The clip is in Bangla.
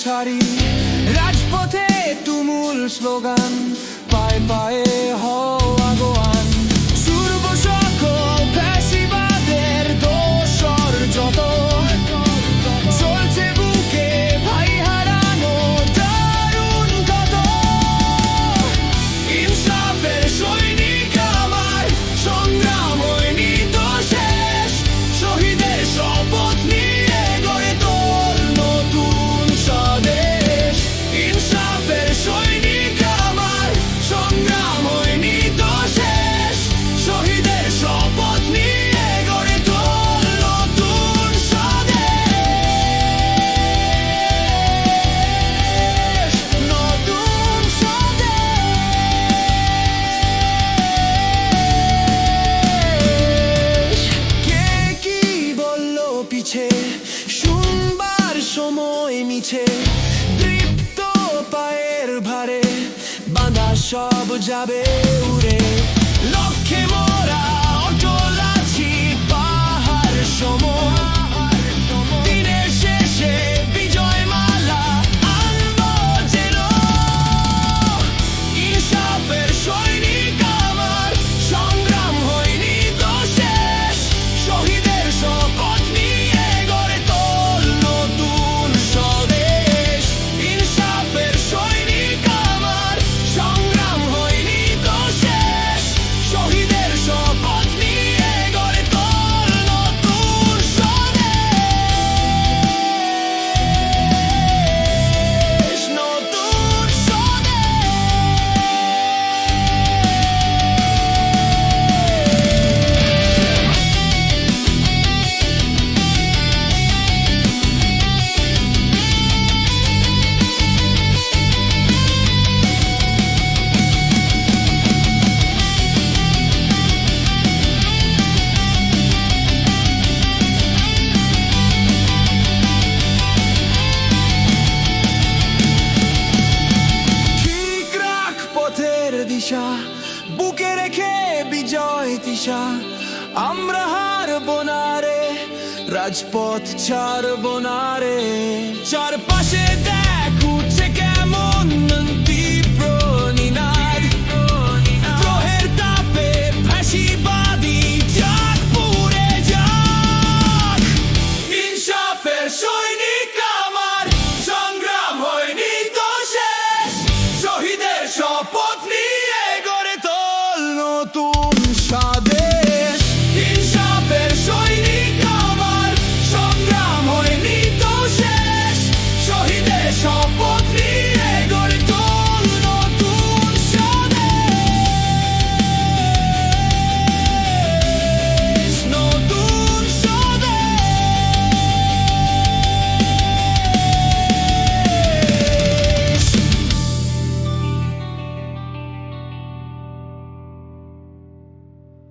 ছাড়ি। রাজপথে তুমুল স্লোগান। chove de abelha. পথের দিশা, বুকে রেখে বিজয় দিশা আমরা হার বোনারে রে, রাজপথ ছাড় বোনারে রে। চারপাশে দেখ